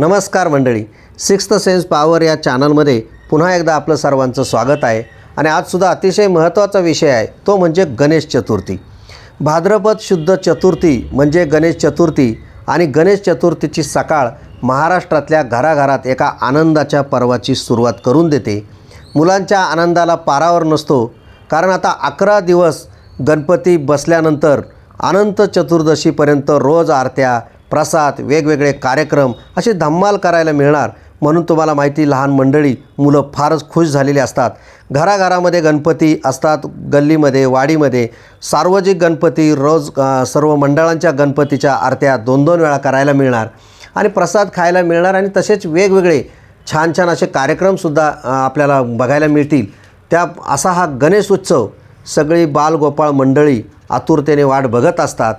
नमस्कार मंडळी. Sixth sense power या चॅनलमध्ये पुन्हा एकदा आपलं सर्वांचं स्वागत आहे आणि आजसुद्धा अतिशय महत्त्वाचा विषय आहे तो म्हणजे गणेश चतुर्थी. भाद्रपद शुद्ध चतुर्थी म्हणजे गणेश चतुर्थी आणि गणेश चतुर्थीची सकाळ महाराष्ट्रातल्या घराघरात एका आनंदाच्या पर्वाची सुरुवात करून देते. मुलांच्या आनंदाला पारावर नसतो कारण आता अकरा दिवस गणपती बसल्यानंतर अनंत चतुर्दशीपर्यंत रोज आरत्या प्रसाद वेगवेगळे कार्यक्रम असे धम्माल करायला मिळणार. म्हणून तुम्हाला माहिती लहान मंडळी मुलं फारच खुश झालेली असतात. घराघरामध्ये गणपती असतात गल्लीमध्ये वाडीमध्ये. सार्वजनिक गणपती रोज सर्व मंडळांच्या गणपतीच्या आरत्या दोन दोन वेळा करायला मिळणार. आणि प्रसाद खायला मिळणार आणि तसेच वेगवेगळे छान छान असे कार्यक्रमसुद्धा आपल्याला बघायला मिळतील. त्या असा हा गणेश उत्सव सगळी बालगोपाळ मंडळी आतुरतेने वाट बघत असतात.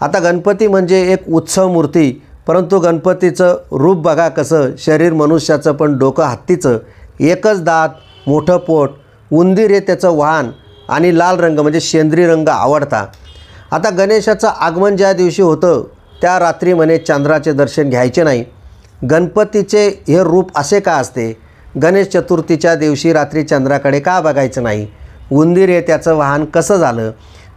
आता गणपती म्हणजे एक उत्सव मूर्ती परंतु गणपतीचं रूप बघा कसं शरीर मनुष्याचं पण डोकं हत्तीचं. एकच दात मोठं पोट उंदीर हे त्याचं वाहन आणि लाल रंग म्हणजे शेंद्री रंग आवडता. आता गणेशाचं आगमन ज्या दिवशी होतं त्या रात्री म्हणे चंद्राचे दर्शन घ्यायचे नाही. गणपतीचे हे रूप असे का असते? गणेश चतुर्थीच्या दिवशी रात्री चंद्राकडे का बघायचं नाही? उंदीर हे त्याचं वाहन कसं झालं?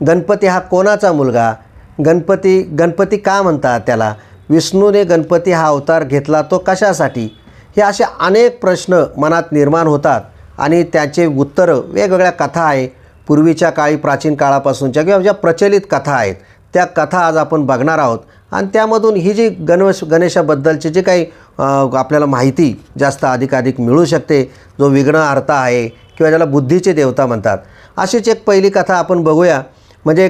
गणपती हा कोणाचा मुलगा? गणपती गणपती का म्हणतात त्याला? विष्णूने गणपती हा अवतार घेतला तो कशासाठी? हे असे अनेक प्रश्न मनात निर्माण होतात आणि त्याचे उत्तरं वेगवेगळ्या कथा आहे. पूर्वीच्या काळी प्राचीन काळापासूनच्या किंवा ज्या प्रचलित कथा आहेत त्या कथा आज आपण बघणार आहोत. आणि त्यामधून ही जी गणेश गणेशाबद्दलची जी काही आपल्याला माहिती जास्त अधिकाधिक मिळू शकते जो विघ्नहर्ता आहे किंवा ज्याला बुद्धीचे देवता म्हणतात अशीच एक पहिली कथा आपण बघूया. म्हणजे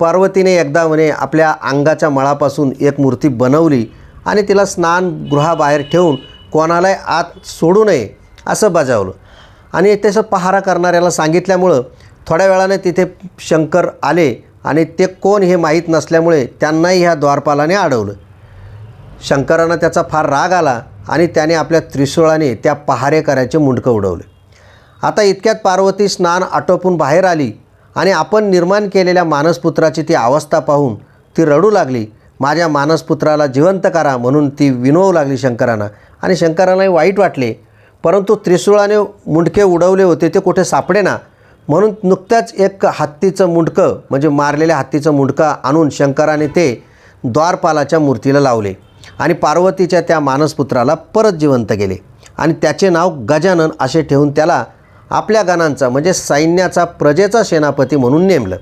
पार्वतीने एकदा म्हणे आपल्या अंगाच्या मळापासून एक मूर्ती बनवली आणि तिला स्नानगृहाबाहेर ठेवून कोणालाही आत सोडू नये असं बजावलं. आणि त्याचं पहारा करणाऱ्याला सांगितल्यामुळं थोड्या वेळाने तिथे शंकर आले आणि ते कोण हे माहीत नसल्यामुळे त्यांनाही ह्या द्वारपालाने अडवलं. शंकरांना त्याचा फार राग आला आणि त्याने आपल्या त्रिशूळाने त्या पहारेकऱ्याचे मुंडकं उडवले. आता इतक्यात पार्वती स्नान आटोपून बाहेर आली आणि आपण निर्माण केलेल्या मानसपुत्राची ती अवस्था पाहून ती रडू लागली. माझ्या मानसपुत्राला जिवंत करा म्हणून ती विनवू लागली शंकरांना. आणि शंकरांनाही वाईट वाटले. परंतु त्रिशूळाने मुंडके उडवले होते ते कुठे सापडे ना म्हणून नुकत्याच एक हत्तीचं मुंडकं म्हणजे मारलेल्या हत्तीचं मुंडकं आणून शंकराने ते द्वारपालाच्या मूर्तीला लावले आणि पार्वतीच्या त्या मानसपुत्राला परत जिवंत केले. आणि त्याचे नाव गजानन असे ठेवून त्याला आपल्या गणांचा म्हणजे सैन्याचा प्रजेचा सेनापती म्हणून नेमलं.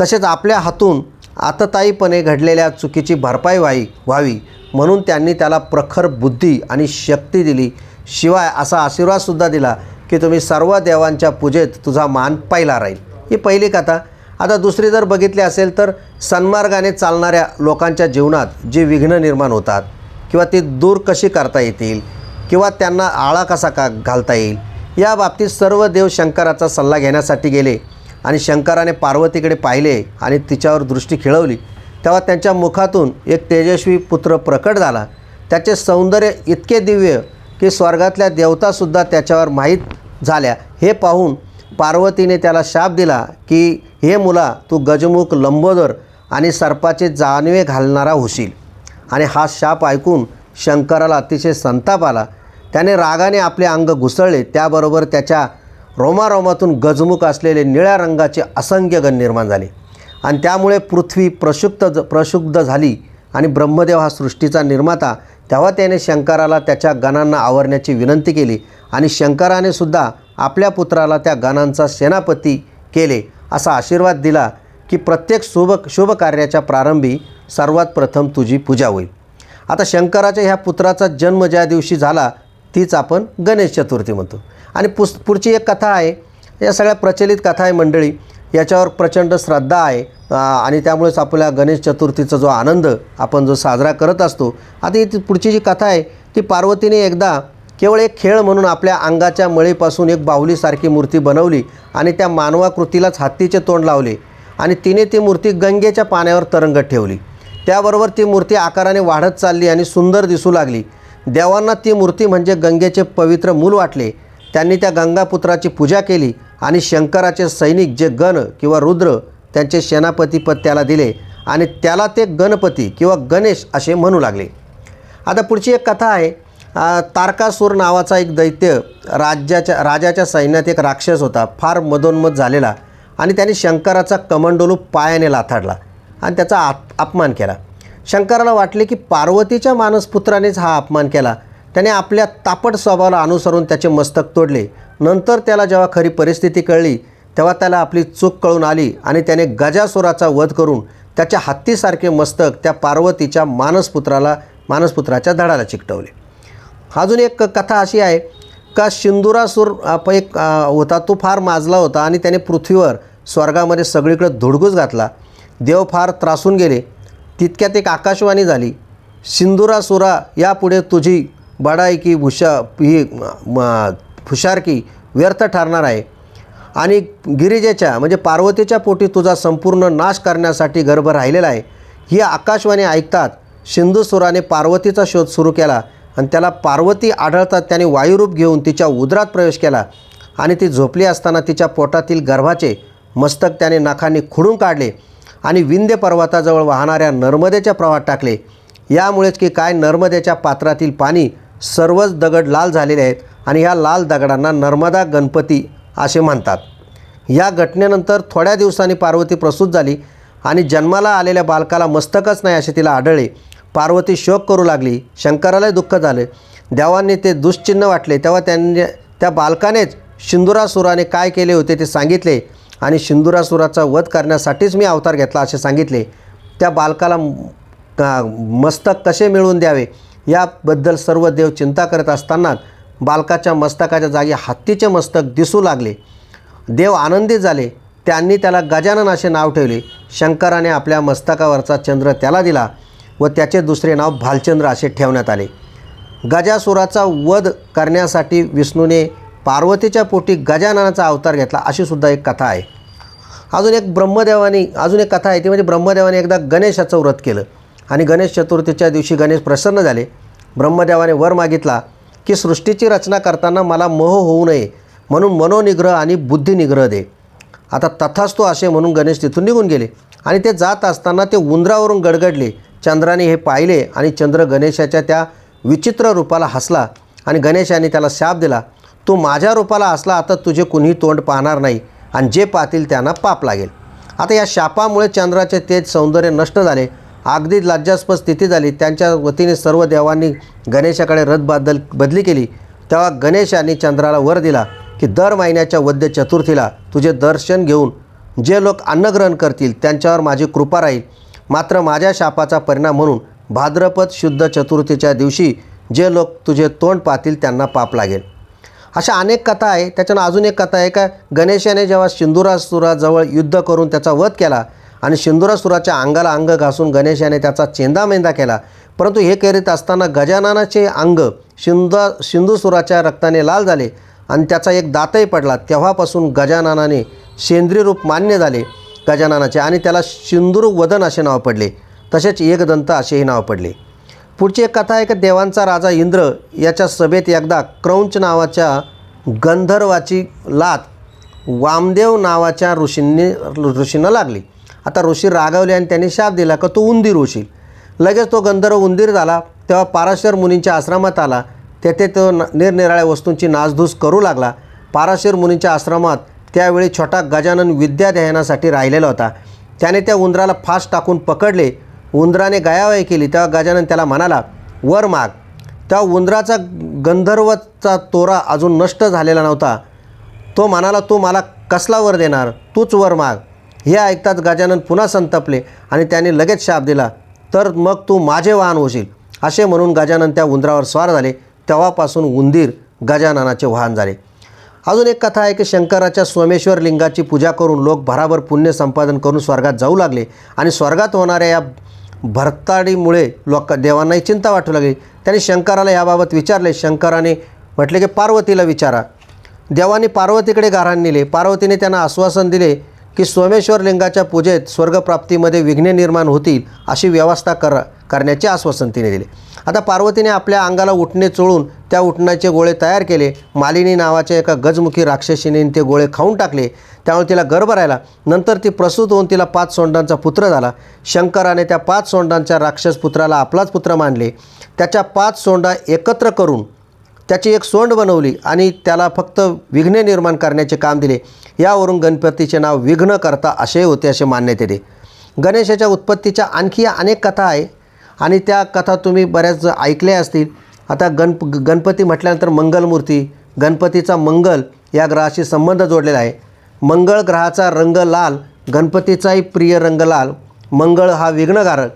तसेच आपल्या हातून आतताईपणे घडलेल्या चुकीची भरपाई व्हावी व्हावी म्हणून त्यांनी त्याला प्रखर बुद्धी आणि शक्ती दिली. शिवाय असा आशीर्वादसुद्धा दिला की तुम्ही सर्व देवांच्या पूजेत तुझा मान पहिला राहील. ही पहिली कथा. आता दुसरी जर बघितली असेल तर सन्मार्गाने चालणाऱ्या लोकांच्या जीवनात जे विघ्न निर्माण होतात किंवा ती दूर कशी करता येतील किंवा त्यांना आळा कसा का घालता येईल या बाबतीत सर्व देव शंकराचा सल्ला घेण्यासाठी गेले आणि शंकराने पार्वतीकडे पाहिले आणि तिच्यावर दृष्टी खिळवली. तेव्हा त्यांच्या मुखातून एक तेजस्वी पुत्र प्रकट झाला. त्याचे सौंदर्य इतके दिव्य की स्वर्गातल्या देवतासुद्धा त्याच्यावर माहीत झाल्या. हे पाहून पार्वतीने त्याला शाप दिला की हे मुला तू गजमुख लंबोदर आणि सर्पाचे जानवे घालणारा होशील. आणि हा शाप ऐकून शंकराला अतिशय संताप आला. त्याने रागाने आपले अंग घुसळले. त्याबरोबर त्याच्या रोमारोमातून गजमुख असलेले निळ्या रंगाचे असंख्य गण निर्माण झाले. आणि त्यामुळे पृथ्वी प्रशुद्ध ज- झाली आणि ब्रह्मदेव हा सृष्टीचा निर्माता. तेव्हा त्याने शंकराला त्याच्या गणांना आवरण्याची विनंती केली आणि शंकराने सुद्धा आपल्या पुत्राला त्या गणांचा सेनापती केले असा आशीर्वाद दिला की प्रत्येक शुभ शुभ कार्याच्या प्रारंभी सर्वात प्रथम तुझी पूजा होईल. आता शंकराच्या ह्या पुत्राचा जन्म ज्या दिवशी झाला तीच आपण गणेश चतुर्थी म्हणतो. आणि पुस पुढची एक कथा आहे या सगळ्या प्रचलित कथा आहे मंडळी याच्यावर प्रचंड श्रद्धा आहे आणि त्यामुळेच आपल्या गणेश चतुर्थीचा जो आनंद आपण जो साजरा करत असतो आता ही ती पुढची जी कथा आहे ती पार्वतीने एकदा केवळ एक खेळ म्हणून आपल्या अंगाच्या मळीपासून एक बाहुलीसारखी मूर्ती बनवली आणि त्या मानवाकृतीलाच हत्तीचे तोंड लावले आणि तिने ती मूर्ती गंगेच्या पाण्यावर तरंगत ठेवली. त्याबरोबर ती मूर्ती आकाराने वाढत चालली आणि सुंदर दिसू लागली. देवांना ती मूर्ती म्हणजे गंगेचे पवित्र मूल वाटले. त्यांनी त्या गंगापुत्राची पूजा केली आणि शंकराचे सैनिक जे गण किंवा रुद्र त्यांचे सेनापतीपद त्याला दिले आणि त्याला ते गणपती किंवा गणेश असे म्हणू लागले. आता पुढची एक कथा आहे. तारकासूर नावाचा एक दैत्य राज्याच्या राजाच्या सैन्यात एक राक्षस होता. फार मदोन्मत झालेला आणि त्याने शंकराचा कमंडोलू पायाने लाथाडला आणि त्याचा आप अपमान केला. शंकराला वाटले की पार्वतीच्या मानसपुत्रानेच हा अपमान केला. त्याने आपल्या तापट स्वभावाला अनुसरून त्याचे मस्तक तोडले. नंतर त्याला जेव्हा खरी परिस्थिती कळली तेव्हा त्याला आपली चूक कळून आली आणि त्याने गजासुराचा वध करून त्याच्या हत्तीसारखे मस्तक त्या पार्वतीच्या मानसपुत्राला मानसपुत्राच्या धडाला चिकटवले. अजून एक कथा अशी आहे का सिंदुरासूर आप- एक होता तो फार माजला होता आणि त्याने पृथ्वीवर स्वर्गामध्ये सगळीकडे धुडगूस घातला. देव फार त्रासून गेले. तितक्यात एक आकाशवाणी झाली सिंदुरासुरा यापुढे तुझी बडाईकी भुषा ही म- व्यर्थ ठरणार आहे. आणि गिरिजेच्या म्हणजे पार्वतीच्या पोटी तुझा संपूर्ण नाश करण्यासाठी गर्भ राहिलेला आहे. ही आकाशवाणी ऐकतात सिंधुसुराने पार्वतीचा शोध सुरू केला आणि त्याला पार्वती आढळतात त्याने वायुरूप घेऊन तिच्या उदरात प्रवेश केला आणि ती झोपली असताना तिच्या पोटातील गर्भाचे मस्तक त्याने नखांनी खुडून काढले. आणि विंध्य पर्वताजवळ वाहणाऱ्या नर्मदेच्या प्रवाहात टाकले. यामुळेच की काय नर्मदेच्या पात्रातील पाणी सर्वच दगड लाल झालेले आहेत आणि ह्या लाल दगडांना नर्मदा गणपती असे म्हणतात. या घटनेनंतर थोड्या दिवसांनी पार्वती प्रसूत झाली आणि जन्माला आलेल्या बालकाला मस्तकच नाही असे तिला आढळले. पार्वती शोक करू लागली. शंकरालाही दुःख झाले. देवांनी ते दुश्चिन्ह वाटले. तेव्हा त्यांनी त्या बालकानेच शिंदुरासुराने काय केले होते ते सांगितले. आणि शिंदुरासुराचा वध करण्यासाठीच मी अवतार घेतला असे सांगितले. त्या बालकाला मस्तक कसे मिळवून द्यावे याबद्दल सर्व देव चिंता करत असतानाच बालकाच्या मस्तकाच्या जागी हत्तीचे मस्तक दिसू लागले. देव आनंदित झाले. त्यांनी त्याला गजानन असे नाव ठेवले. शंकराने आपल्या मस्तकावरचा चंद्र त्याला दिला व त्याचे दुसरे नाव भालचंद्र असे ठेवण्यात आले. गजासुराचा वध करण्यासाठी विष्णूने पार्वतीच्या पोटी गजाननाचा अवतार घेतला अशी सुद्धा एक कथा आहे. अजून एक ब्रह्मदेवाने अजून एक कथा आहे ती म्हणजे ब्रह्मदेवाने एकदा गणेशाचं व्रत केलं. आणि गणेश चतुर्थीच्या दिवशी गणेश प्रसन्न झाले. ब्रह्मदेवाने वर मागितला की सृष्टीची रचना करताना मला मोह होऊ नये म्हणून मनोनिग्रह आणि बुद्धिनिग्रह दे. आता तथास्तु असे म्हणून गणेश तिथून निघून गेले. आणि ते जात असताना ते उंदरावरून गडगडले. चंद्राने हे पाहिले आणि चंद्र गणेशाच्या त्या विचित्र रूपाला हसला आणि गणेशाने त्याला शाप दिला. तू माझ्या रूपाला असला आता तुझे कुणी तोंड पाहणार नाही आणि जे पाहतील त्यांना पाप लागेल. आता या शापामुळे चंद्राचे तेज सौंदर्य नष्ट झाले. अगदी लज्जास्पद स्थिती झाली. त्यांच्या वतीने सर्व देवांनी गणेशाकडे रथ बदल बदली केली. तेव्हा गणेशाने चंद्राला वर दिला की दर महिन्याच्या वद्य चतुर्थीला तुझे दर्शन घेऊन जे लोक अन्नग्रहण करतील त्यांच्यावर माझी कृपा राहील. मात्र माझ्या शापाचा परिणाम म्हणून भाद्रपद शुद्ध चतुर्थीच्या दिवशी जे लोक तुझे तोंड पाहतील त्यांना पाप लागेल. अशा अनेक कथा आहे. त्याच्यानं अजून एक कथा आहे का गणेशाने जेव्हा शिंदुरासुराजवळ युद्ध करून त्याचा वध केला आणि शिंदुरासुराच्या अंगाला अंग घासून गणेशाने त्याचा चेंदामेंदा केला परंतु हे करीत असताना गजाननाचे अंग सिंदा सिंधुसुराच्या रक्ताने लाल झाले आणि त्याचा एक दातही पडला. तेव्हापासून गजाननाने सेंद्रिय रूप मान्य झाले. गजाननाचे आणि त्याला सिंदूर वदन असे नाव पडले. तसेच एकदंत असेही नाव पडले. पुढची एक कथा आहे की देवांचा राजा इंद्र याच्या सभेत एकदा क्रौंच नावाच्या गंधर्वाची लात वामदेव नावाच्या ऋषींनी ऋषींना लागली. आता ऋषी रागवले आणि त्यांनी शाप दिला का तो उंदीर होशील. लगेच तो गंधर्व उंदीर झाला. तेव्हा पाराशर मुनींच्या आश्रमात आला. तेथे तो न- निरनिराळ्या वस्तूंची नासधूस करू लागला. पाराशर मुनींच्या आश्रमात त्यावेळी छोटा गजानन विद्याध्ययनासाठी राहिलेला होता. त्याने त्या उंदराला फास्ट टाकून पकडले. उंदराने गयावय केली तेव्हा गजानन त्याला म्हणाला वर माग. त्या उंदराचा गंधर्वचा तोरा अजून नष्ट झालेला नव्हता. तो म्हणाला तू मला कसला वर देणार? तूच वर माग. हे ऐकताच गजानन पुन्हा संतपले आणि त्याने लगेच शाप दिला तर मग तू माझे वाहन होशील असे म्हणून गजानन त्या उंदरावर स्वार झाले. तेव्हापासून उंदीर गजाननाचे वाहन झाले. अजून एक कथा आहे की शंकराच्या सोमेश्वर लिंगाची पूजा करून लोक भराभर पुण्य संपादन करून स्वर्गात जाऊ लागले आणि स्वर्गात होणाऱ्या या भरताडीमुळे लोक देवांनाही चिंता वाटू लागली. त्यांनी शंकराला याबाबत विचारले. शंकराने म्हटले की पार्वतीला विचारा. देवाने पार्वतीकडे गारहाण नेले. पार्वतीने त्यांना आश्वासन दिले की सोमेश्वर लिंगाच्या पूजेत स्वर्गप्राप्तीमध्ये विघ्ने निर्माण होतील अशी व्यवस्था करा. करण्याचे आश्वासन तिने दिले. आता पार्वतीने आपल्या अंगाला उठणे चोळून त्या उठण्याचे गोळे तयार केले. मालिनी नावाच्या एका गजमुखी राक्षसीने ते गोळे खाऊन टाकले. त्यामुळे तिला गर्भ राहिला. नंतर ती प्रसूत होऊन तिला पाच सोंडांचा पुत्र झाला. शंकराने त्या पाच सोंडांच्या राक्षस पुत्राला आपलाच पुत्र मानले. त्याच्या पाच सोंडा एकत्र करून त्याची एक सोंड बनवली आणि त्याला फक्त विघ्ने निर्माण करण्याचे काम दिले. यावरून गणपतीचे नाव विघ्नकर्ता असे होते असे मानण्यात येते. गणेशाच्या उत्पत्तीच्या आणखी अनेक कथा आहे. आणि त्या कथा तुम्ही बऱ्याच ऐकल्या असतील. आता गणप गणपती म्हटल्यानंतर मंगलमूर्ती गणपतीचा मंगल या ग्रहाशी संबंध जोडलेला आहे. मंगळ ग्रहाचा रंग लाल गणपतीचाही प्रिय रंग लाल. मंगळ हा विघ्नकारक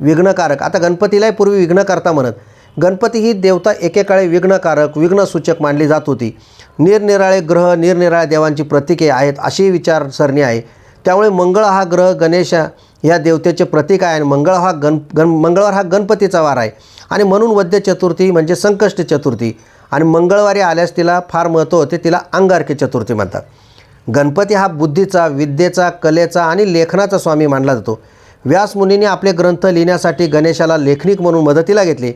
विघ्नकारक. आता गणपतीलाही पूर्वी विघ्नकर्ता म्हणत. गणपती ही देवता एकेकाळी विघ्नकारक विघ्नसूचक मानली जात होती. निरनिराळे ग्रह निरनिराळ्या देवांची प्रतीके आहेत अशी विचारसरणी आहे. त्यामुळे मंगळ हा ग्रह गणेशा या देवतेचे प्रतीक आहे आणि मंगळ हा गण गण मंगळवार हा गणपतीचा वार आहे. आणि म्हणून वद्य चतुर्थी म्हणजे संकष्ट चतुर्थी. आणि मंगळवारी आल्यास तिला फार महत्त्व होते तिला अंगारकी चतुर्थी म्हणतात. गणपती हा बुद्धीचा विद्येचा कलेचा आणि लेखनाचा स्वामी मानला जातो. व्यासमुनीने आपले ग्रंथ लिहिण्यासाठी गणेशाला लेखनिक म्हणून मदतीला घेतले.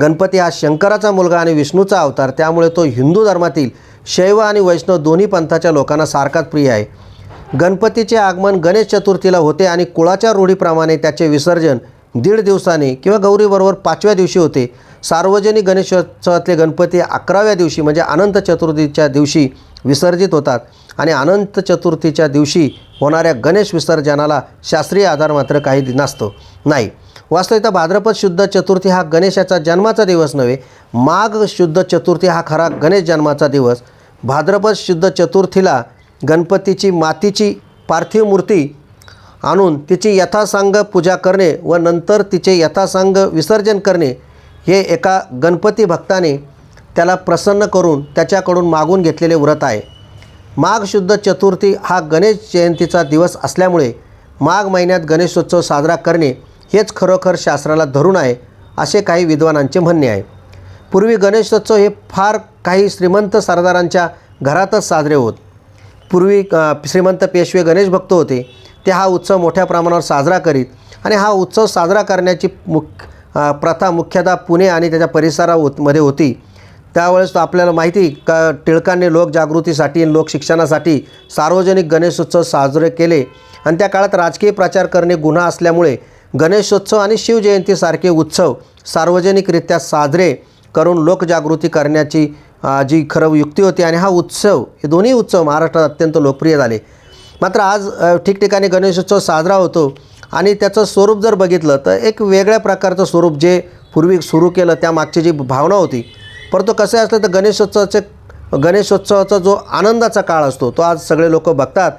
गणपती हा शंकराचा मुलगा आणि विष्णूचा अवतार त्यामुळे तो हिंदू धर्मातील शैव आणि वैष्णव दोन्ही पंथाच्या लोकांना सारखाच प्रिय आहे. गणपतीचे आगमन गणेश चतुर्थीला होते आणि कुळाच्या रूढीप्रमाणे त्याचे विसर्जन दीड दिवसाने किंवा गौरीबरोबर पाचव्या दिवशी होते. सार्वजनिक गणेशोत्सवातले गणपती अकराव्या दिवशी म्हणजे अनंत चतुर्थीच्या दिवशी विसर्जित होतात आणि अनंत चतुर्थीच्या दिवशी होणाऱ्या गणेश विसर्जनाला शास्त्रीय आधार मात्र काही नसतो. नाही. वास्तविकता भाद्रपद शुद्ध चतुर्थी हा गणेशाचा जन्माचा दिवस नव्हे. माघ शुद्ध चतुर्थी हा खरा गणेश जन्माचा दिवस. भाद्रपद शुद्ध चतुर्थीला गणपतीची मातीची पार्थिव मूर्ती आणून तिची यथासांग पूजा करणे व नंतर तिचे यथासांग विसर्जन करणे हे एका गणपती भक्ताने त्याला प्रसन्न करून त्याच्याकडून मागून घेतलेले व्रत आहे. माघ शुद्ध चतुर्थी हा गणेश जयंतीचा दिवस असल्यामुळे माघ महिन्यात गणेशोत्सव साजरा करणे हेच खरोखर शास्त्राला धरून आहे असे काही विद्वानांचे म्हणणे आहे. पूर्वी गणेशोत्सव हे फार काही श्रीमंत सरदारांच्या घरातच साजरे होत. पूर्वी श्रीमंत पेशवे गणेश भक्त होते. ते हा उत्सव मोठ्या प्रमाणावर साजरा करीत आणि हा उत्सव साजरा करण्याची मुख प्रथा मुख्यतः पुणे आणि त्याच्या परिसरा मध्ये होती. त्यावेळेस आपल्याला माहिती का टिळकांनी लोकजागृतीसाठी आणि लोकशिक्षणासाठी सार्वजनिक गणेशोत्सव साजरे केले. आणि त्या काळात राजकीय प्रचार करणे गुन्हा असल्यामुळे गणेशोत्सव आणि शिवजयंतीसारखे उत्सव सार्वजनिकरित्या साजरे करून लोकजागृती करण्याची जी खरं युक्ती होती आणि हा उत्सव हे दोन्ही उत्सव महाराष्ट्रात अत्यंत लोकप्रिय झाले. मात्र आज ठिकठिकाणी गणेशोत्सव साजरा होतो आणि त्याचं स्वरूप जर बघितलं तर एक वेगळ्या प्रकारचं स्वरूप जे पूर्वी सुरू केलं त्यामागची जी भावना होती. परंतु कसं असलं तर गणेशोत्सवाचे गणेशोत्सवाचा जो आनंदाचा काळ असतो तो आज सगळे लोक बघतात.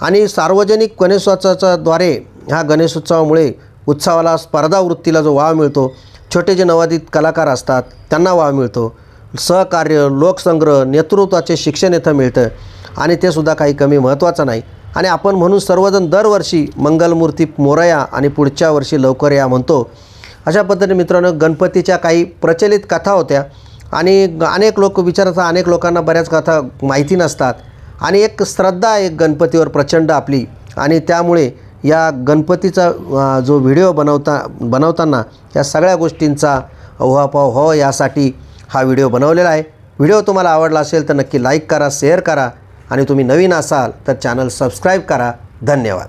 आणि सार्वजनिक गणेशोत्सवाच्याद्वारे ह्या गणेशोत्सवामुळे उत्सवाला स्पर्धा वृत्तीला जो वाव मिळतो छोटे जे नवोदित कलाकार असतात त्यांना वाव मिळतो. सहकार्य लोकसंग्रह नेतृत्वाचे शिक्षण इथं मिळतं आणि ते सुद्धा काही कमी महत्त्वाचं नाही. आणि आपण म्हणून सर्वजण दरवर्षी मंगलमूर्ती मोरया आणि पुढच्या वर्षी लवकर या म्हणतो. अशा पद्धतीने मित्रांनो गणपतीच्या काही प्रचलित कथा होत्या. आणि ग- अनेक लोक विचाराचा अनेक लोकांना बऱ्याच कथा माहिती नसतात. आणि एक श्रद्धा आहे गणपतीवर प्रचंड आपली. आणि त्यामुळे या गणपतीचा जो व्हिडिओ बनवता बनवताना या सगळ्या गोष्टींचा उहापोह हो यासाठी हा व्हिडिओ बनवलेला आहे. व्हिडिओ तुम्हाला आवडला असेल तर नक्की लाईक करा शेअर करा आणि तुम्ही नवीन असाल तर चॅनल सबस्क्राईब करा. धन्यवाद.